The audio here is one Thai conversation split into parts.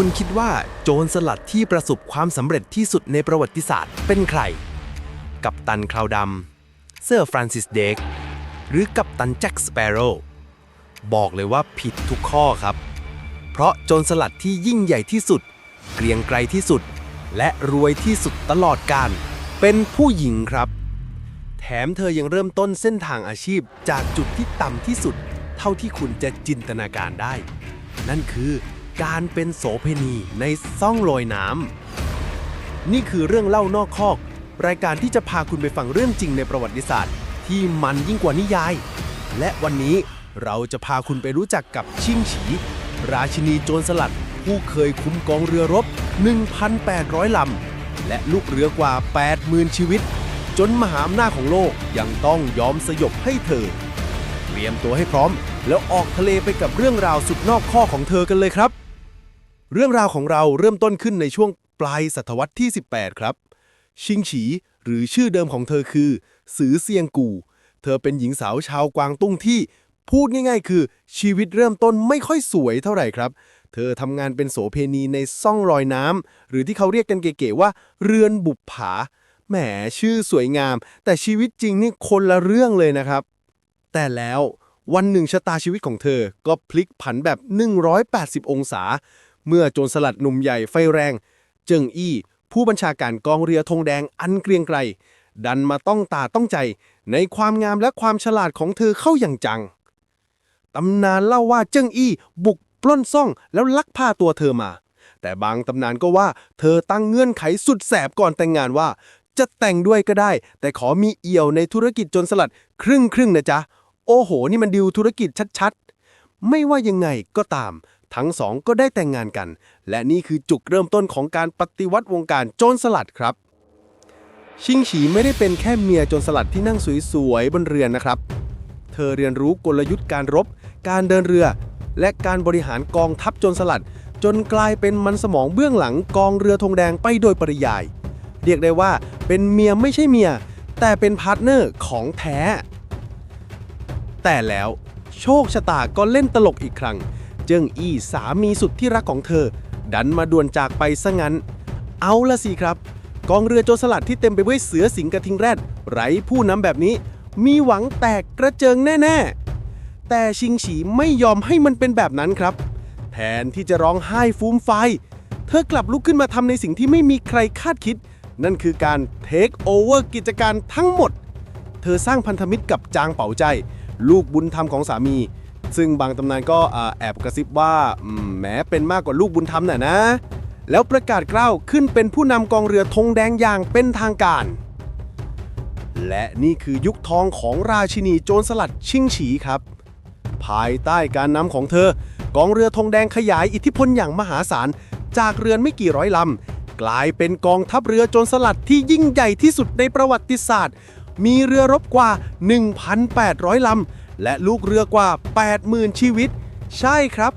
คุณคิดว่าโจรสลัดที่ประสบความสำเร็จที่สุดในประวัติศาสตร์เป็นใคร กัปตันคราวดำเซอร์ฟรานซิสเดกหรือกัปตันแจ็คสเปโร่บอกเลยว่าผิดทุกข้อครับ เพราะโจรสลัดที่ยิ่งใหญ่ที่สุด เกรียงไกรที่สุด และรวยที่สุดตลอดกาลเป็นผู้หญิงครับ แถมเธอยังเริ่มต้นเส้นทางอาชีพจากจุดที่ต่ำที่สุด เท่าที่คุณจะจินตนาการได้ นั่นคือ การเป็นโสเภณีในซ่องลอยน้ำนี่คือเรื่องเล่านอกคอก รายการที่จะพาคุณไปฟังเรื่องจริงในประวัติศาสตร์ ที่มันยิ่งกว่านิยาย และวันนี้เราจะพาคุณไปรู้จักกับชิงฉี ราชินีโจรสลัด ผู้เคยคุมกองเรือรบ 1,800 ลำ และลูกเรือกว่า 80,000 ชีวิต จนมหาอำนาจของโลกยังต้องยอมสยบให้เธอ เตรียมตัวให้พร้อม แล้วออกทะเลไปกับเรื่องราวสุดนอกข้อของเธอกันเลยครับ เรื่องราวของเราเริ่มต้นขึ้นในช่วงปลายศตวรรษที่ 18 ครับ ชิงฉี หรือชื่อเดิมของเธอคือซือเซียงกู เธอเป็นหญิงสาวชาวกวางตุ้งที่ พูดง่ายๆ คือ ชีวิตเริ่มต้นไม่ค่อยสวยเท่าไหร่ครับ เธอทำงานเป็นโสเพณีในซ่องลอยน้ำหรือที่เขาเรียกกันเก๋ๆว่า เรือนบุปผา แหมชื่อสวยงาม แต่ชีวิตจริงนี่คนละเรื่องเลยนะครับ แต่แล้ววันหนึ่งชะตาชีวิตของเธอก็พลิกผันแบบ 180 องศา เมื่อโจรสลัดหนุ่มใหญ่ไฟแรง เจิงอี้ ผู้บัญชาการกองเรือธงแดงอันเกรียงไกรดันมาต้องตาต้องใจ ในความงามและความฉลาดของเธอเข้าอย่างจัง ตำนานเล่าว่าเจิ้งอี้บุกปล้นซ่องแล้วลักพาตัวเธอมา แต่บางตำนานก็ว่า เธอตั้งเงื่อนไขสุดแสบก่อนแต่งงานว่า จะแต่งด้วยก็ได้ แต่ขอมีเอี่ยวในธุรกิจโจนสลัดครึ่งครึ่งนะจ๊ะ โอ้โห นี่มันดิวธุรกิจชัดๆ ไม่ว่ายังไงก็ตาม ทั้งสองก็ได้แต่งงานกัน และนี่คือจุดเริ่มต้นของการปฏิวัติวงการโจรสลัดครับ ชิงฉีไม่ได้เป็นแค่เมียโจรสลัดที่นั่งสวยๆบนเรือนนะครับ เธอเรียนรู้กลยุทธ์การรบ การเดินเรือ และการบริหารกองทัพโจรสลัด จนกลายเป็นมันสมองเบื้องหลังกองเรือธงแดงไปโดยปริยาย เรียกได้ว่าเป็นเมียไม่ใช่เมีย แต่เป็นพาร์ทเนอร์ของแท้ แต่แล้วโชคชะตาก็เล่นตลกอีกครั้ง เจิ้งอี้สามีสุดที่รักของเธอ ดันมาด่วนจากไปซะงั้น เอาละสิครับ กองเรือโจรสลัดที่เต็มไปด้วยเสือสิงกระทิงแรด ไร้ผู้นำแบบนี้ มีหวังแตกกระเจิงแน่ๆ แต่ชิงฉีไม่ยอมให้มันเป็นแบบนั้นครับ แทนที่จะร้องไห้ฟูมไฟเธอกลับลุกขึ้นมาทำในสิ่งที่ไม่มีใครคาดคิด นั่นคือการเทคโอเวอร์กิจการทั้งหมด เธอสร้างพันธมิตรกับจางเป๋าใจ ลูกบุญธรรมของสามี ซึ่งบางตำนานก็แอบกระซิบว่าแม้เป็นมากกว่าลูกบุญธรรมน่ะนะ แล้วประกาศกล้าวขึ้นเป็นผู้นำกองเรือธงแดงอย่างเป็นทางการ และนี่คือยุคทองของราชินีโจรสลัดชิงฉีครับ ภายใต้การนำของเธอ กองเรือธงแดงขยายอิทธิพลอย่างมหาศาล จากเรือนไม่กี่ร้อยลำกลายเป็นกองทัพเรือโจรสลัดที่ยิ่งใหญ่ที่สุดในประวัติศาสตร์ มีเรือรบกว่า 1,800ลำ และลูกเรือกว่า 80,000 ชีวิต ใช่ครับ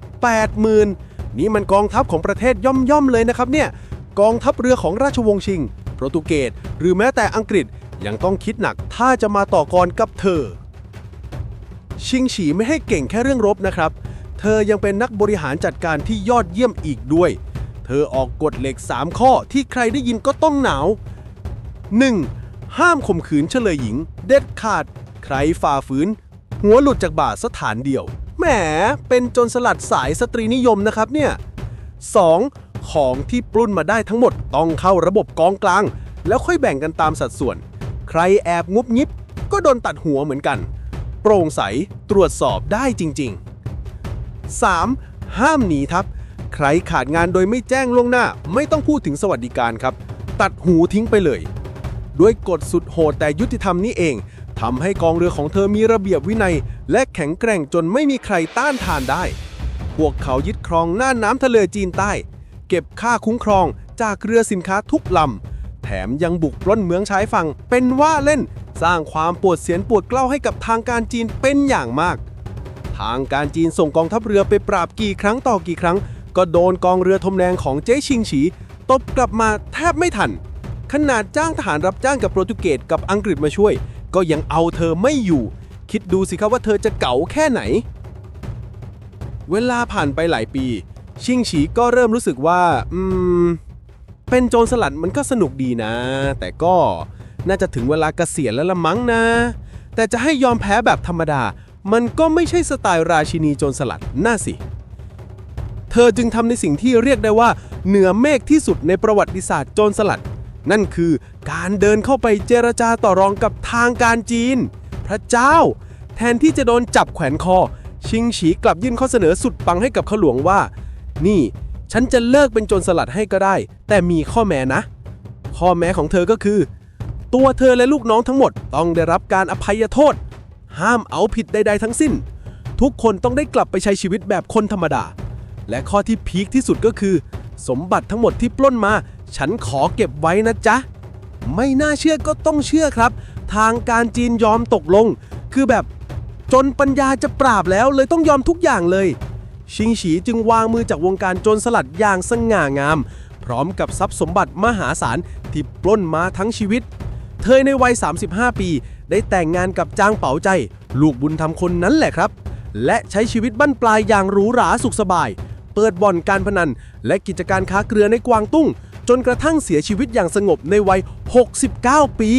80,000 นี่มันกองทัพของประเทศย่อมๆเลยนะครับเนี่ย กองทัพเรือของราชวงศ์ชิง โปรตุเกสหรือแม้แต่อังกฤษยังต้องคิดหนักถ้าจะมาต่อกรกับเธอ ชิงฉีไม่ให้เก่งแค่เรื่องรบนะครับ เธอยังเป็นนักบริหารจัดการที่ยอดเยี่ยมอีกด้วย เธอออกกฎเหล็ก 3 ข้อที่ใครได้ยินก็ต้องหนาว 1. ห้ามข่มขืนเฉลยหญิง เด็ดขาด ใครฝ่าฝืน หัวหลุดจากบ่าสถานเดียว แหม เป็นจนสลัดสายสตรีนิยมนะครับเนี่ย 2. ของที่ปล้นมาได้ทั้งหมดต้องเข้าระบบกองกลาง แล้วค่อยแบ่งกันตามสัดส่วน ใครแอบงุบยิบ ก็โดนตัดหัวเหมือนกัน โปร่งใสตรวจสอบได้จริง ๆ 3. ห้ามหนีทับ ใครขาดงานโดยไม่แจ้งล่วงหน้า ไม่ต้องพูดถึงสวัสดิการครับ ตัดหูทิ้งไปเลย ด้วยกฎสุดโหดแต่ยุติธรรมนี้เอง ทำให้กองเรือของเธอมีระเบียบวินัย และแข็งแกร่งจนไม่มีใครต้านทานได้ พวกเขายึดครองน่านน้ำทะเลจีนใต้ เก็บค่าคุ้มครองจากเรือสินค้าทุกลำ แถมยังบุกปล้นเมืองชายฝั่งเป็นว่าเล่น สร้างความปวดเสียนปวดเกล้าให้กับทางการจีนเป็นอย่างมาก ทางการจีนส่งกองทัพเรือไปปราบกี่ครั้งต่อกี่ครั้ง ก็โดนกองเรือธงแดงของเจ๊ชิงฉีตบกลับมาแทบไม่ทัน ขนาดจ้างทหารรับจ้างกับโปรตุเกสกับอังกฤษมาช่วย ก็ยังเอาเธอไม่อยู่ คิดดูสิครับว่าเธอจะเก๋าแค่ไหน เวลาผ่านไปหลายปี ชิงฉีก็เริ่มรู้สึกว่า อืม เป็นโจรสลัดมันก็สนุกดีนะ แต่ก็น่าจะถึงเวลาเกษียณแล้วละมั้งนะ แต่จะให้ยอมแพ้แบบธรรมดา มันก็ไม่ใช่สไตล์ราชินีโจรสลัดน่าสิ เธอจึงทำในสิ่งที่เรียกได้ว่า เหนือเมฆที่สุดในประวัติศาสตร์โจรสลัด นั่นคือการเดินเข้าไปเจรจาต่อรองกับทางการจีน พระเจ้า แทนที่จะโดนจับแขวนคอ ชิงฉีกลับยื่นข้อเสนอสุดปังให้กับเขาหลวงว่า นี่ ฉันจะเลิกเป็นโจรสลัดให้ก็ได้ แต่มีข้อแม้นะ ข้อแม้ของเธอก็คือ ตัวเธอและลูกน้องทั้งหมดต้องได้รับการอภัยโทษ ห้ามเอาผิดใด ๆ ทั้งสิ้น ทุกคนต้องได้กลับไปใช้ชีวิตแบบคนธรรมดา และข้อที่พีคที่สุดก็คือ สมบัติทั้งหมดที่ปล้นมา ฉันขอเก็บไว้นะจ๊ะ ไม่น่าเชื่อก็ต้องเชื่อครับ ทางการจีนยอมตกลง คือแบบจนปัญญาจะปราบแล้วเลยต้องยอมทุกอย่างเลย ชิงฉีจึงวางมือจากวงการโจรสลัดอย่างสง่างาม พร้อมกับทรัพย์สมบัติมหาศาลที่ปล้นมาทั้งชีวิต เธอในวัย 35 ปี ได้แต่งงานกับจางเป๋าใจ ลูกบุญธรรมคนนั้นแหละครับ และใช้ชีวิตบั้นปลายอย่างหรูหราสุขสบาย เปิดบ่อนการพนัน และกิจการค้าเกลือในกวางตุ้ง จนกระทั่งเสียชีวิตอย่างสงบในวัย 69 ปี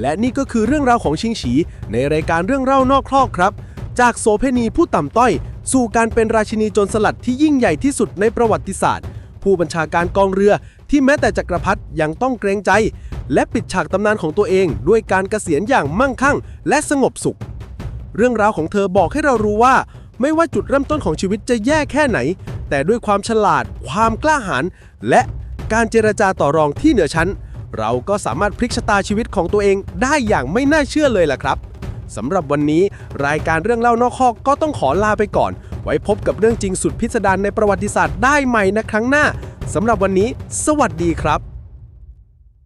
และนี่ก็คือเรื่องราวของชิงฉี ในรายการเรื่องเล่านอกครอกครับ จากโสเพณีผู้ต่ำต้อย สู่การเป็นราชินีโจรสลัดที่ยิ่งใหญ่ที่สุดในประวัติศาสตร์ ผู้บัญชาการกองเรือที่แม้แต่จักรพรรดิยังต้องเกรงใจ และปิดฉากตำนานของตัวเองด้วยการเกษียณอย่างมั่งคั่ง และสงบสุข เรื่องราวของเธอบอกให้เรารู้ว่า ไม่ว่าจุดเริ่มต้นของชีวิตจะแย่แค่ไหน แต่ด้วยความฉลาด ความกล้าหาญและ การเจรจาต่อรองที่เหนือชั้น เราก็สามารถพลิกชะตาชีวิตของตัวเองได้อย่างไม่น่าเชื่อเลยล่ะครับสำหรับวันนี้รายการเรื่องเล่านอกคอกก็ต้องขอลาไปก่อน ไว้พบกับเรื่องจริงสุดพิสดารในประวัติศาสตร์ได้ใหม่นะครั้งหน้าสำหรับวันนี้ สวัสดีครับ